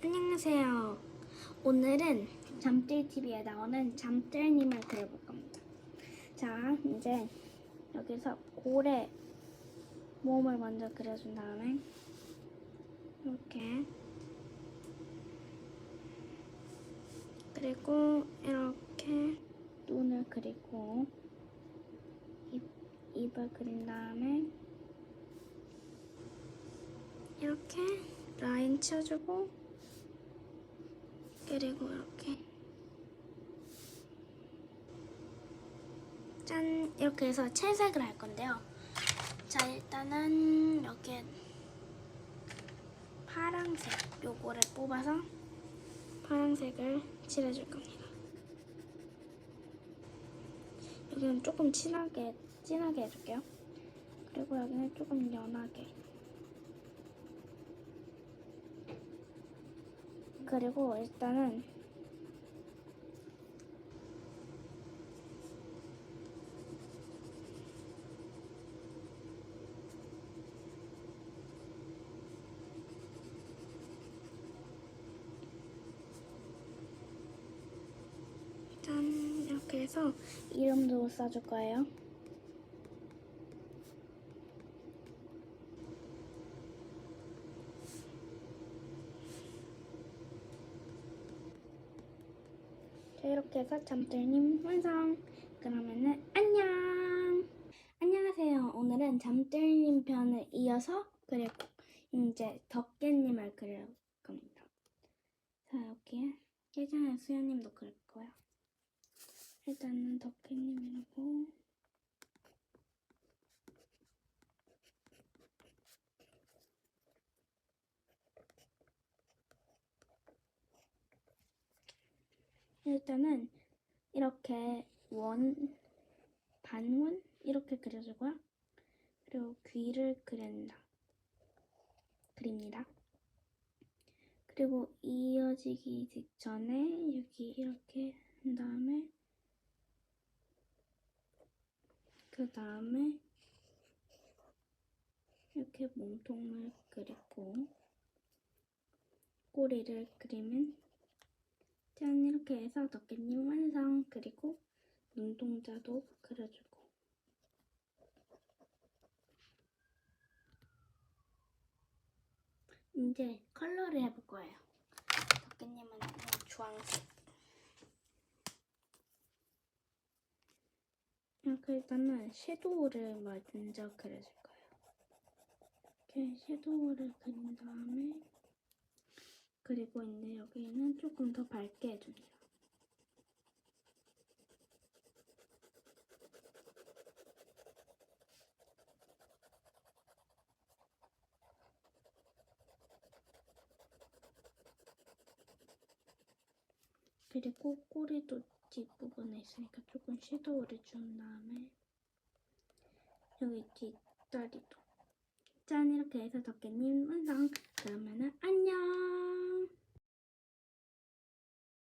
안녕하세요. 오늘은 잠들 TV에 나오는 잠들님을 그려볼 겁니다. 자, 이제 여기서 고래 몸을 먼저 그려준 다음에 이렇게 그리고 이렇게 눈을 그리고 입, 입을 그린 다음에 이렇게 라인 치워주고 그리고 이렇게 짠 이렇게 해서 채색을 할 건데요. 자 일단은 이렇게 파랑색 요거를 뽑아서 파랑색을 칠해줄 겁니다. 여기는 조금 진하게 진하게 해줄게요. 그리고 여기는 조금 연하게. 그리고 일단은 짠 이렇게 해서 이름도 써줄 거예요. 자, 이렇게 해서 잠들님 완성. 그러면은 안녕. 안녕하세요. 오늘은 잠들님 편을 이어서 그리고 이제 덕계님을 그릴 겁니다. 자, 여기에 예전에 수연님도 그릴 거야. 일단은 덕계님이라고. 일단은 이렇게 원, 반원 이렇게 그려주고요. 그리고 귀를 그린다. 그립니다. 그리고 이어지기 직전에 여기 이렇게 한 다음에 그 다음에 이렇게 몸통을 그리고 꼬리를 그리면 짠 이렇게 해서 덕계님 완성. 그리고 눈동자도 그려주고. 이제 컬러를 해볼 거예요. 덕계님은 주황색. 이렇게 일단은 섀도우를 먼저 그려줄 거예요. 이렇게 섀도우를 그린 다음에 그리고 이제 여기는 조금 더 밝게 해줍니다. 그리고 꼬리도 뒷부분에 있으니까 조금 섀도우를 준 다음에 여기 뒷다리도. 짠! 이렇게 해서 덕계님 완성 그러면은 안녕